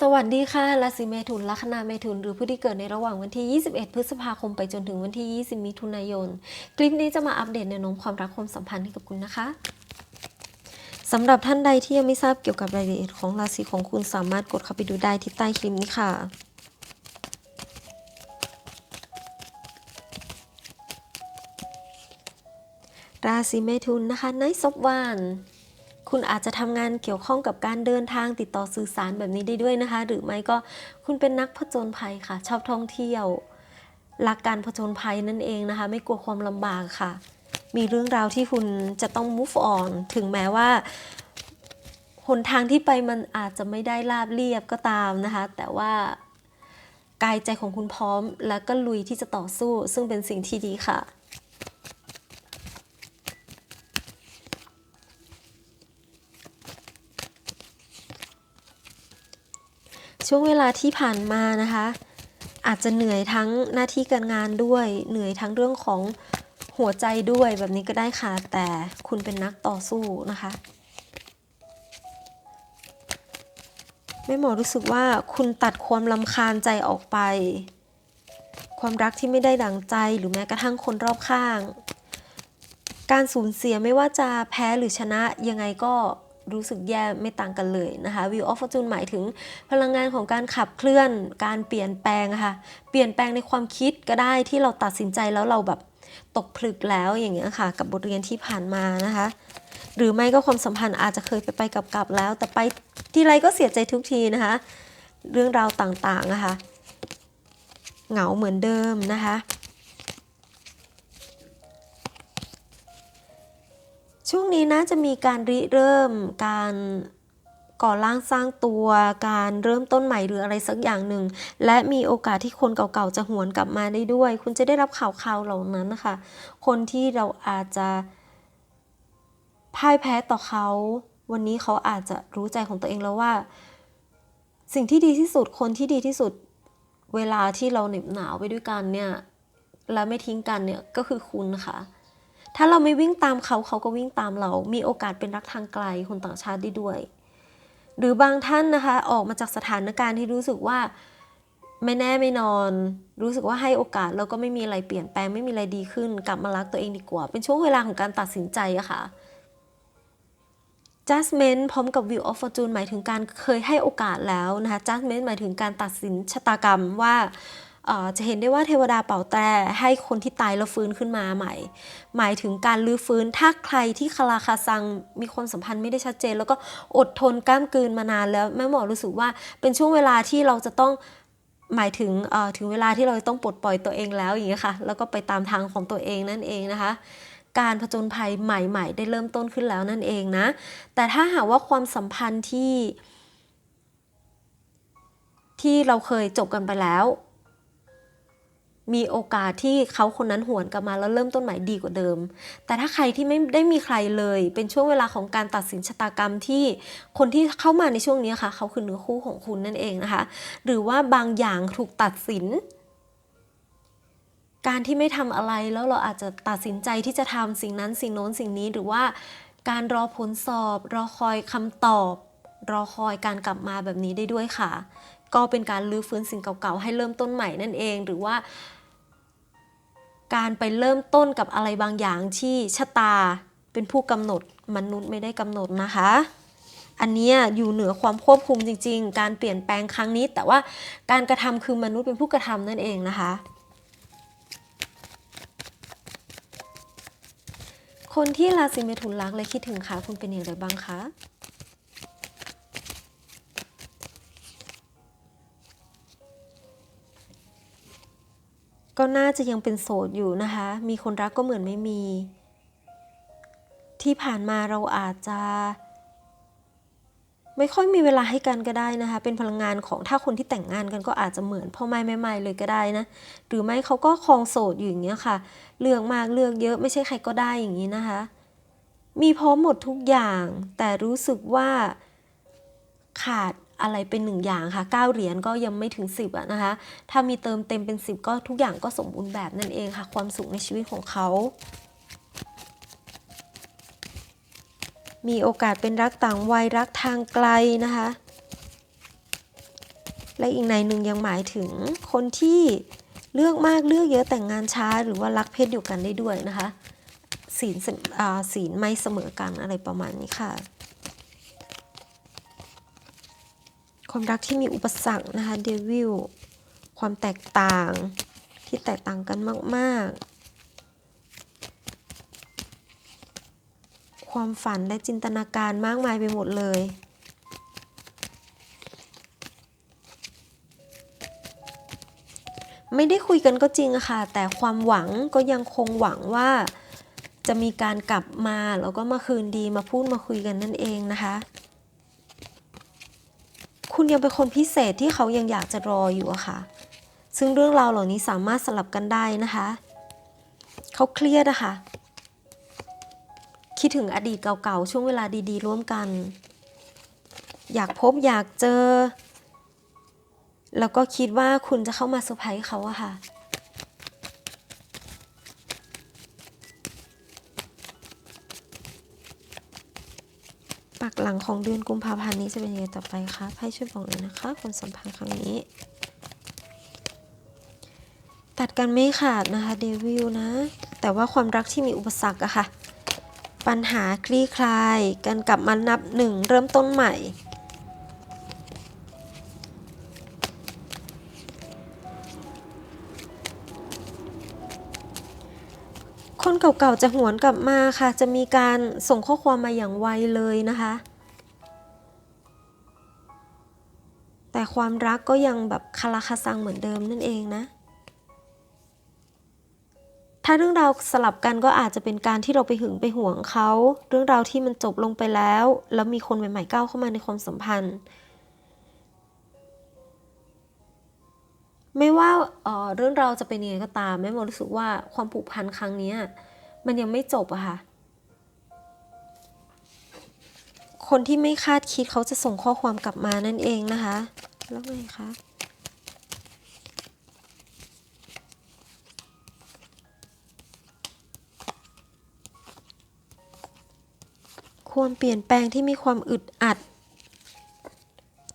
สวัสดีค่ะราศีเมถุนลัคนาเมถุนหรือผู้ที่เกิดในระหว่างวันที่ 21 พฤษภาคมไปจนถึงวันที่ 20 มิถุนายน คลิปนี้จะมาอัปเดตแนวโน้มความรักความสัมพันธ์ให้กับคุณนะคะสำหรับท่านใดที่ยังไม่ทราบเกี่ยวกับรายละเอียดของราศีของคุณสามารถกดเข้าไปดูได้ที่ใต้คลิปนี้ค่ะราศีเมถุนนะคะในซบวาน คุณอาจจะทำงานเกี่ยวข้องกับการเดินทางติดต่อสื่อสารแบบนี้ได้ด้วยนะคะ หรือไม่ก็คุณเป็นนักผจญภัยค่ะ ชอบท่องเที่ยวรักการผจญภัยนั่นเองนะคะ ไม่กลัวความลำบากค่ะ มีเรื่องราวที่คุณจะต้อง move on ถึงแม้ว่าหนทางที่ไปมันอาจจะไม่ได้ราบเรียบก็ตามนะคะ แต่ว่ากายใจของคุณพร้อม แล้วก็ลุยที่จะต่อสู้ ซึ่งเป็นสิ่งที่ดีค่ะ ช่วงเวลาที่ผ่านมานะคะ อาจจะเหนื่อยทั้งหน้าที่การงานด้วย เหนื่อยทั้งเรื่องของหัวใจด้วยแบบนี้ก็ได้ค่ะ แต่คุณเป็นนักต่อสู้นะคะแม่หมอรู้สึกว่าคุณตัดความลำคาญใจออกไป ความรักที่ไม่ได้ดังใจหรือแม้กระทั่งคนรอบข้าง การสูญเสียไม่ว่าจะแพ้หรือชนะยังไงก็ รู้สึกแย่ไม่ต่างกันเลยนะคะ View of Fortune หมายถึงพลังงานของการขับเคลื่อน การเปลี่ยนแปลงค่ะ เปลี่ยนแปลงในความคิดก็ได้ที่เราตัดสินใจแล้วเราแบบตกผลึกแล้วอย่างเงี้ยค่ะ กับบทเรียนที่ผ่านมานะคะ หรือไม่ก็ความสัมพันธ์อาจจะเคยไปไปกลับแล้ว แต่ไปทีไรก็เสียใจทุกทีนะคะ เรื่องราวต่างๆนะคะเหงาเหมือนเดิมนะคะ ช่วงนี้นะจะมีการริเริ่มการก่อร่างสร้างตัวการเริ่มต้นใหม่หรืออะไรสักอย่างหนึ่ง และมีโอกาสที่คนเก่าๆจะหวนกลับมาได้ด้วย คุณจะได้รับข่าวข่าวเหล่านั้นนะคะคนที่เราอาจจะพ่ายแพ้ต่อเขา วันนี้เขาอาจจะรู้ใจของตัวเองแล้วว่า สิ่งที่ดีที่สุดคนที่ดีที่สุดเวลาที่เราเหน็บหนาวไปด้วยกันเนี่ยและไม่ทิ้งกันเนี่ยก็คือคุณค่ะ ถ้าเราไม่วิ่งตามเขาเขาก็วิ่งตามเรา มีโอกาสเป็นรักทางไกลคนต่างชาติได้ด้วย หรือบางท่านนะคะออกมาจากสถานการณ์ที่รู้สึกว่าไม่แน่ไม่นอน รู้สึกว่าให้โอกาสแล้วก็ไม่มีอะไรเปลี่ยนแปลงไม่มีอะไรดีขึ้น กลับมารักตัวเองดีกว่า เป็นช่วงเวลาของการตัดสินใจอะค่ะ judgment พร้อมกับ view of fortune หมายถึงการเคยให้โอกาสแล้วนะคะ judgment หมายถึงการตัดสินชะตากรรมว่า จะเห็นได้ว่าเทวดาเป่าแตรให้คนที่ตายแล้วฟื้นขึ้นมาใหม่ หมายถึงการลื้อฟื้นถ้าใครที่คาราคาซังมีความสัมพันธ์ไม่ได้ชัดเจน แล้วก็อดทนกล้ามกลืนมานานแล้วแม่หมอรู้สึกว่าเป็นช่วงเวลาที่เราจะต้องหมายถึงถึงเวลาที่เราจะต้องปลดปล่อยตัวเองแล้วอย่างเงี้ค่ะ แล้วก็ไปตามทางของตัวเองนั่นเองนะคะ การผจญภัยใหม่ๆ ได้เริ่มต้นขึ้นแล้วนั่นเองนะ แต่ถ้าหากว่าความสัมพันธ์ที่ ที่เราเคยจบกันไปแล้ว มีโอกาสที่เขาคนนั้นหวนกลับมาแล้วเริ่มต้นใหม่ดีกว่าเดิม แต่ถ้าใครที่ไม่ได้มีใครเลย เป็นช่วงเวลาของการตัดสินชะตากรรมที่คนที่เข้ามาในช่วงนี้ค่ะ เขาคือเนื้อคู่ของคุณนั่นเองนะคะ หรือว่าบางอย่างถูกตัดสิน การที่ไม่ทำอะไรแล้วเราอาจจะตัดสินใจที่จะทำสิ่งนั้นสิ่งโน้นสิ่งนี้หรือว่าการรอผลสอบ รอคอยคำตอบ รอคอยการกลับมาแบบนี้ได้ด้วยค่ะ ก็เป็นการลื้อฟื้นสิ่งเก่าๆ ให้เริ่มต้นใหม่นั่นเอง หรือว่า การไปเริ่มต้นกับอะไรบางอย่างที่ชะตาเป็นผู้กำหนดมนุษย์ไม่ได้กำหนดนะคะ อันนี้อยู่เหนือความควบคุมจริง ๆ การเปลี่ยนแปลงครั้งนี้ แต่ว่าการกระทำคือมนุษย์เป็นผู้กระทำนั่นเองนะคะ คนที่ราศีเมถุนรักและคิดถึงค่ะคุณเป็นอย่างไรบ้างคะ ก็น่าจะยังเป็นโสดอยู่นะคะ มีคนรักก็เหมือนไม่มี ที่ผ่านมาเราอาจจะ ไม่ค่อยมีเวลาให้กันก็ได้นะคะ เป็นพลังงานของถ้าคนที่แต่งงานกันก็อาจจะเหมือนพ่อไม่แม่ไม่เลยก็ได้นะ หรือไม่เขาก็ครองโสดอยู่อย่างเงี้ยค่ะ เลือกมากเลือกเยอะไม่ใช่ใครก็ได้อย่างนี้นะคะ มีพร้อมหมดทุกอย่าง แต่รู้สึกว่าขาด อะไรเป็นหนึ่งอย่างค่ะเก้าเหรียญก็ยังไม่ถึงสิบอะนะคะ ถ้ามีเติมเต็มเป็นสิบก็ทุกอย่างก็สมบูรณ์แบบนั่นเองค่ะ ความสุขในชีวิตของเขา มีโอกาสเป็นรักต่างวัยรักทางไกลนะคะ และอีกในหนึ่งยังหมายถึงคนที่เลือกมากเลือกเยอะแต่งงานช้า หรือว่ารักเพศเดียวกันได้ด้วยนะคะศีลเสอ่าศีลไม่เสมอกันอะไรประมาณนี้ค่ะ ความรักที่มีอุปสรรคนะคะเดวิลความแตกต่างที่แตกต่างกันมาก ๆ ความฝันและจินตนาการมากมายไปหมดเลย ไม่ได้คุยกันก็จริงอะค่ะ แต่ความหวังก็ยังคงหวังว่าจะมีการกลับมาแล้วก็มาคืนดีมาพูดมาคุยกันนั่นเองนะคะ คุณยังเป็นคนพิเศษที่เขายังอยากจะรออยู่อะค่ะ ซึ่งเรื่องราวเหล่านี้สามารถสลับกันได้นะคะ เขาเครียดอะค่ะ คิดถึงอดีตเก่าๆ ช่วงเวลาดีๆ ร่วมกัน อยากพบอยากเจอ แล้วก็คิดว่าคุณจะเข้ามาเซอร์ไพรส์เขาอะค่ะ กหลังของเดือนกุมภาพันธ์นี้จะเป็นยังไงต่อไปคะไพ่ช่วยบอกเลยนะคะคนสัมพันธ์ครั้งนี้ ตัดกันไม่ขาดนะคะเดวิลนะ แต่ว่าความรักที่มีอุปสรรคอะค่ะ ปัญหาคลี่คลายการกลับมานับหนึ่งเริ่มต้นใหม่ คนเก่าๆจะหวนกลับมาค่ะ จะมีการส่งข้อความมาอย่างไวเลยนะคะ แต่ความรักก็ยังแบบคาราคาซังเหมือนเดิมนั่นเองนะ ถ้าเรื่องราวสลับกันก็อาจจะเป็นการที่เราไปหึงไปหวงเขา เรื่องราวที่มันจบลงไปแล้ว แล้วมีคนใหม่ๆก้าวเข้ามาในความสัมพันธ์ ไม่ว่าเเรื่องเราจะเป็นยังไงก็ตามแม่โมรู้สึกว่าความผูกพันครั้งนี้มันยังไม่จบอะค่ะ คนที่ไม่คาดคิดเขาจะส่งข้อความกลับมานั่นเองนะคะ แล้วไงคะความเปลี่ยนแปลงที่มีความอึดอัด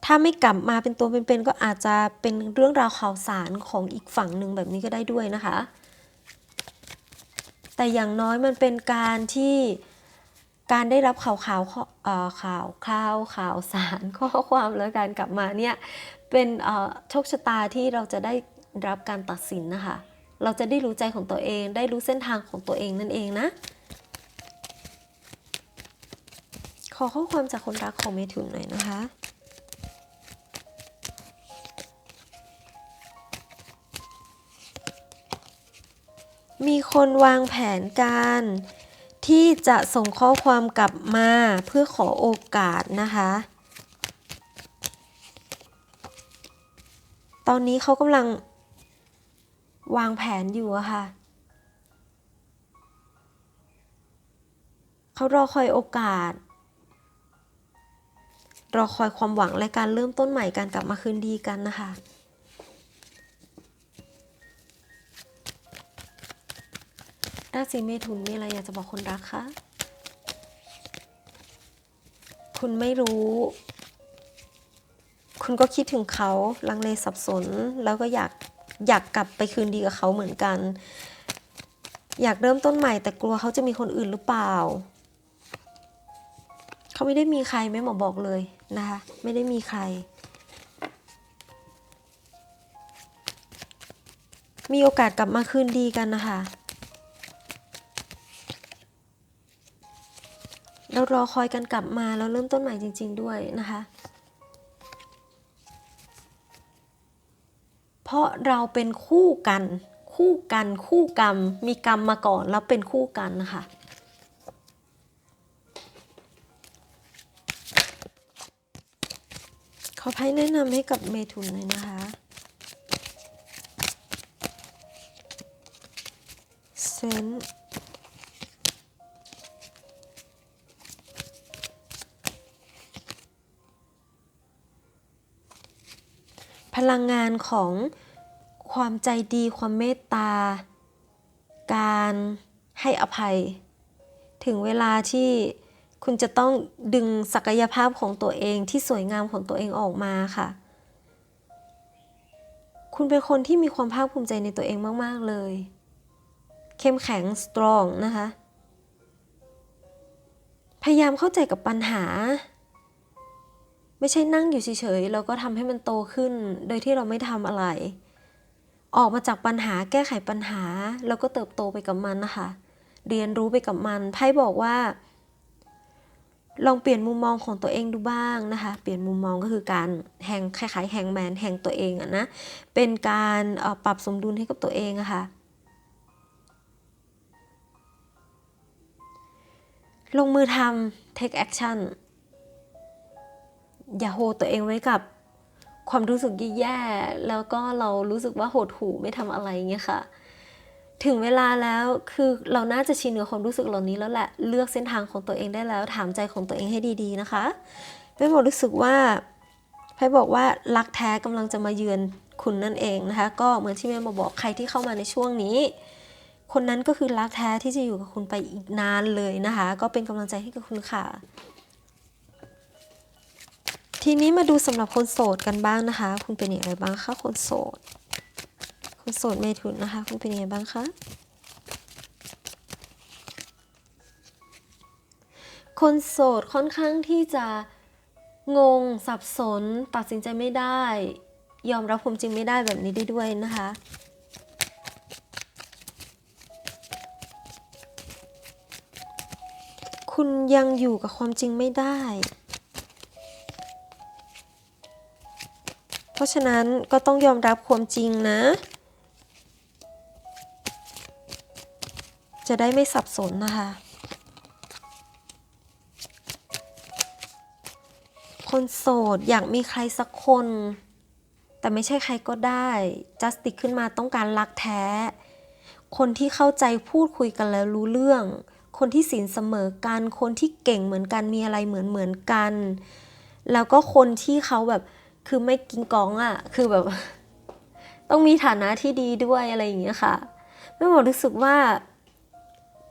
ถ้าไม่กลับมาเป็นตัวเป็นๆก็อาจจะเป็นเรื่องราวข่าวสารของอีกฝั่งหนึ่งแบบนี้ก็ได้ด้วยนะคะ แต่อย่างน้อยมันเป็นการที่การได้รับข่าวข่าวข่าวคราวข่าวสารข้อความแล้วการกลับมาเนี่ยเป็นโชคชะตาที่เราจะได้รับการตัดสินนะคะ เราจะได้รู้ใจของตัวเอง ได้รู้เส้นทางของตัวเองนั่นเองนะ ขอข้อความจากคนรักของเมถุนหน่อยนะคะ มีคนวางแผนการ ที่จะส่งข้อความกลับมาเพื่อขอโอกาสนะคะ ตอนนี้เขากำลังวางแผนอยู่อะค่ะ เขารอคอยโอกาส รอคอยความหวังและการเริ่มต้นใหม่การกลับมาคืนดีกันนะคะ ราศีเมถุนมีอะไรอยากจะบอกคนรักคะ คุณไม่รู้ คุณก็คิดถึงเขาลังเลสับสน แล้วก็อยากอยากกลับไปคืนดีกับเขาเหมือนกัน อยากเริ่มต้นใหม่แต่กลัวเขาจะมีคนอื่นหรือเปล่า เขาไม่ได้มีใครแม่หมอบอกเลยนะคะ ไม่ได้มีใคร มีโอกาสกลับมาคืนดีกันนะคะ เรารอคอยกันกลับมาแล้วเริ่มต้นใหม่จริง ๆ ด้วยนะคะ เพราะเราเป็นคู่กัน คู่กันคู่กรรม มีกรรมมาก่อนแล้วเป็นคู่กันนะคะขอไพ่แนะนำให้กับเมถุนหน่อยนะคะเซน พลังงานของความใจดีความเมตตา การให้อภัย ถึงเวลาที่คุณจะต้องดึงศักยภาพของตัวเองที่สวยงามของตัวเองออกมาค่ะ คุณเป็นคนที่มีความภาคภูมิใจในตัวเองมาก ๆ เลย เข้มแข็ง strong นะคะ พยายามเข้าใจกับปัญหา ไม่ใช่นั่งอยู่เฉยๆแล้วก็ทำให้มันโตขึ้น โดยที่เราไม่ทำอะไร ออกมาจากปัญหาแก้ไขปัญหา แล้วก็เติบโตไปกับมันนะคะ เรียนรู้ไปกับมันไพ่บอกว่า ลองเปลี่ยนมุมมองของตัวเองดูบ้างนะคะ เปลี่ยนมุมมองก็คือการแหงคล้ายๆแหงแมนแหงตัวเองอะนะ เป็นการปรับสมดุลให้กับตัวเองอะค่ะลงมือทำ take action อย่าโฮตัวเองไว้กับความรู้สึกแย่ๆแล้วก็เรารู้สึกว่าโหดหูไม่ทำอะไรเงี้ยค่ะ ถึงเวลาแล้วคือเราน่าจะชินกับความรู้สึกเหล่านี้แล้วแหละเลือกเส้นทางของตัวเองได้แล้ว ถามใจของตัวเองให้ดีๆนะคะไพ่บอกรู้สึกว่าไพ่บอกว่ารักแท้กำลังจะมาเยือนคุณนั่นเองนะคะ ก็เหมือนที่แม่มาบอกใครที่เข้ามาในช่วงนี้ คนนั้นก็คือรักแท้ที่จะอยู่กับคุณไปอีกนานเลยนะคะ ก็เป็นกำลังใจให้กับคุณค่ะ ทีนี้มาดูสำหรับคนโสดกันบ้างนะคะ คุณเป็นอย่างไรบ้างคะคนโสด คนโสดเมถุนนะคะ คุณเป็นยังไงบ้างคะคนโสดค่อนข้างที่จะงงสับสน ตัดสินใจไม่ได้ ยอมรับความจริงไม่ได้แบบนี้ได้ด้วยนะคะ คุณยังอยู่กับความจริงไม่ได้ เพราะฉะนั้นก็ต้องยอมรับความจริงนะ จะได้ไม่สับสนนะคะ คนโสดอยากมีใครสักคน แต่ไม่ใช่ใครก็ได้จัสติกขึ้นมาต้องการรักแท้ คนที่เข้าใจพูดคุยกันแล้วรู้เรื่อง คนที่สินเสมอกัน คนที่เก่งเหมือนกันมีอะไรเหมือนเหมือนกัน แล้วก็คนที่เขาแบบ คือไม่กินกองอะ่ะ คือแบบ ต้องมีฐานะที่ดีด้วยอะไรอย่างเงี้ยค่ะ ไม่หมดรู้สึกว่า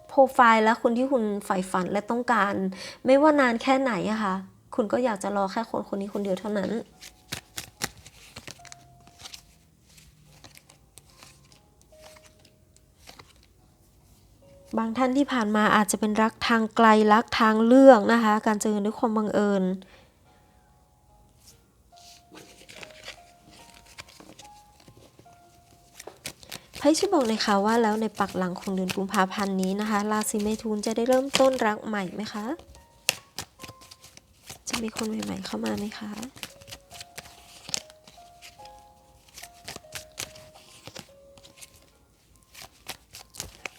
โปรไฟล์และคนที่คุณใฝ่ฝันและต้องการ ไม่ว่านานแค่ไหนอะค่ะ คุณก็อยากจะรอแค่คนคนนี้คนเดียวเท่านั้นบางท่านที่ผ่านมาอาจจะเป็นรักทางไกลรักทางเลือกนะคะ การเจอกันด้วยความบังเอิญ ไพ่ช่วยบอกหน่อยค่ะว่าแล้วในปักหลังของเดือนกุมภาพันธ์นี้นะคะราศีเมถุนจะได้เริ่มต้นรักใหม่ไหมคะ จะมีคนใหม่ๆเข้ามาไหมคะ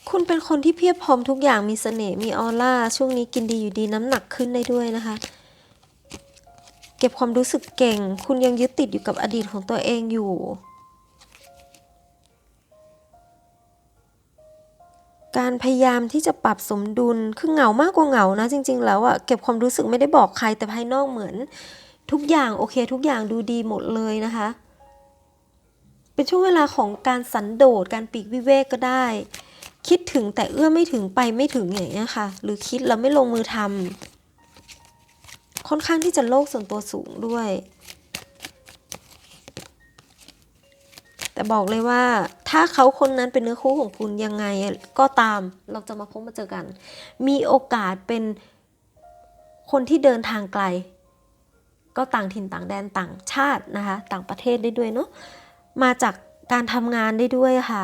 คุณเป็นคนที่เพียบพร้อมทุกอย่างมีเสน่ห์มีออร่า ช่วงนี้กินดีอยู่ดีน้ำหนักขึ้นได้ด้วยนะคะ เก็บความรู้สึกเก่ง คุณยังยึดติดอยู่กับอดีตของตัวเองอยู่ การพยายามที่จะปรับสมดุลคือเหงามากกว่าเหงานะ จริง ๆ แล้วอะเก็บความรู้สึกไม่ได้บอกใครแต่ภายนอกเหมือน ทุกอย่างโอเค ทุกอย่างดูดีหมดเลยนะคะ เป็นช่วงเวลาของการสันโดษการปีกวิเวกก็ได้ คิดถึงแต่เอื้อไม่ถึงไปไม่ถึงอย่างเงี้ยค่ะ หรือคิดแล้วไม่ลงมือทำค่อนข้างที่จะโลกส่วนตัวสูงด้วย แต่บอกเลยว่าถ้าเขาคนนั้นเป็นเนื้อคู่ของคุณยังไงก็ตามเราจะมาพบมาเจอกัน มีโอกาสเป็นคนที่เดินทางไกล ก็ต่างถิ่นต่างแดนต่างชาตินะคะ ต่างประเทศได้ด้วยเนาะมาจากการทำงานได้ด้วยค่ะ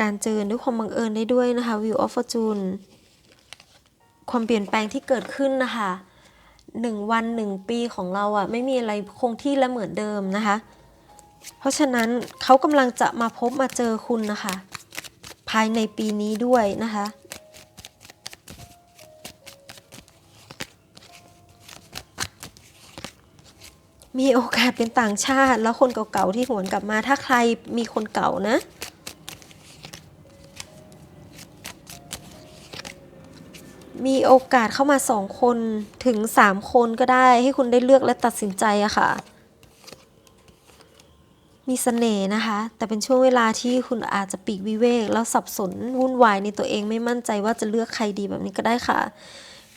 การเจอด้วยความบังเอิญได้ด้วยนะคะ View of Fortune ความเปลี่ยนแปลงที่เกิดขึ้นนะคะหนึ่งวันหนึ่งปีของเราอะไม่มีอะไรคงที่และเหมือนเดิมนะคะ เพราะฉะนั้นเขากำลังจะมาพบมาเจอคุณนะคะ ภายในปีนี้ด้วยนะคะมีโอกาสเป็นต่างชาติ แล้วคนเก่าๆที่หวนกลับมาถ้าใครมีคนเก่านะ มีโอกาสเข้ามาสองคนถึงสามคนก็ได้ให้คุณได้เลือกและตัดสินใจอะค่ะ มีเสน่ห์นะคะ แต่เป็นช่วงเวลาที่คุณอาจจะปีกวิเวก แล้วสับสนวุ่นวายในตัวเองไม่มั่นใจว่าจะเลือกใครดีแบบนี้ก็ได้ค่ะ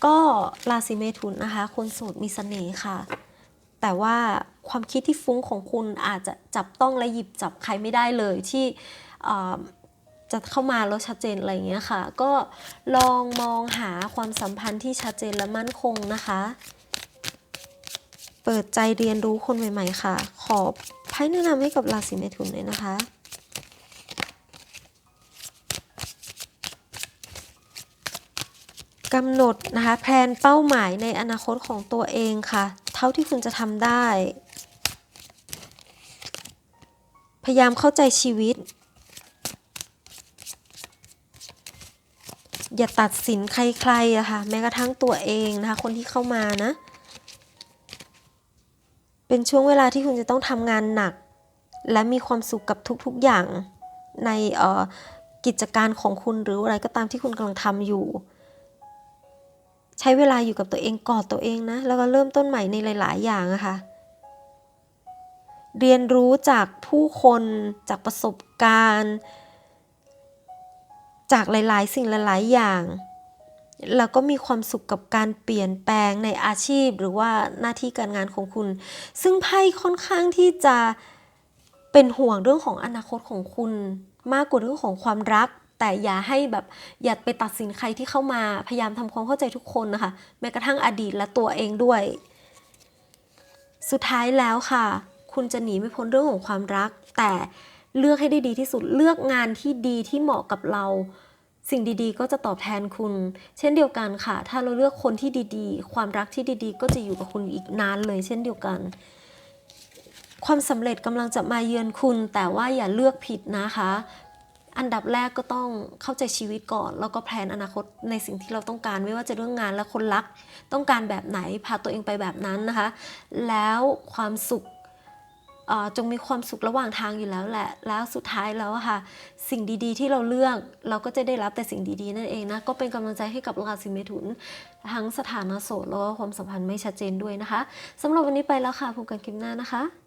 ก็ราศีเมถุนนะคะ คนโสดมีเสน่ห์ค่ะ แต่ว่าความคิดที่ฟุ้งของคุณอาจจะจับต้องและหยิบจับใครไม่ได้เลยที่ จะเข้ามาแล้วชัดเจนอะไรอย่างเงี้ยค่ะ ก็ลองมองหาความสัมพันธ์ที่ชัดเจนและมั่นคงนะคะ เปิดใจเรียนรู้คนใหม่ ๆ ค่ะ ขอไพ่แนะนำให้กับราศีเมถุนเลยนะคะกำหนดนะคะแพลนเป้าหมายในอนาคตของตัวเองค่ะ เท่าที่คุณจะทำได้ พยายามเข้าใจชีวิต อย่าตัดสินใครๆอะค่ะ แม้กระทั่งตัวเองนะคะ คนที่เข้ามานะ เป็นช่วงเวลาที่คุณจะต้องทำงานหนัก และมีความสุขกับทุกๆอย่างในกิจการของคุณหรืออะไรก็ตามที่คุณกำลังทำอยู่ ใช้เวลาอยู่กับตัวเองกอดตัวเองนะ แล้วก็เริ่มต้นใหม่ในหลาย ๆ อย่างอะค่ะเรียนรู้จากผู้คนจากประสบการณ์ จากหลาย ๆ สิ่งหลาย ๆ อย่าง แล้วก็มีความสุขกับการเปลี่ยนแปลงในอาชีพหรือว่าหน้าที่การงานของคุณ ซึ่งไพ่ค่อนข้างที่จะเป็นห่วงเรื่องของอนาคตของคุณ มากกว่าเรื่องของความรัก แต่อย่าให้แบบอย่าไปตัดสินใครที่เข้ามาพยายามทำความเข้าใจทุกคนนะคะ แม้กระทั่งอดีตและตัวเองด้วย สุดท้ายแล้วค่ะ คุณจะหนีไม่พ้นเรื่องของความรัก แต่ เลือกให้ได้ดีที่สุดเลือกงานที่ดีที่เหมาะกับเรา สิ่งดีๆ ก็จะตอบแทนคุณ เช่นเดียวกันค่ะ ถ้าเราเลือกคนที่ดีๆ ความรักที่ดีๆ ก็จะอยู่กับคุณอีกนานเลยเช่นเดียวกัน ความสำเร็จกำลังจะมาเยือนคุณ แต่ว่าอย่าเลือกผิดนะคะ อันดับแรกก็ต้องเข้าใจชีวิตก่อน แล้วก็แพลนอนาคตในสิ่งที่เราต้องการไม่ว่าจะเรื่องงานและคนรัก ต้องการแบบไหนพาตัวเองไปแบบนั้นนะคะ แล้วความสุข จงมีความสุขระหว่างทางอยู่แล้วแหละ แล้วสุดท้ายแล้วค่ะ สิ่งดีๆ ที่เราเลือกเราก็จะได้รับแต่สิ่งดีๆ นั่นเองนะ ก็เป็นกำลังใจให้กับราศีเมถุน ทั้งสถานะโสดแล้วก็ความสัมพันธ์ไม่ชัดเจนด้วยนะคะสำหรับวันนี้ไปแล้วค่ะพบกันคลิปหน้านะคะ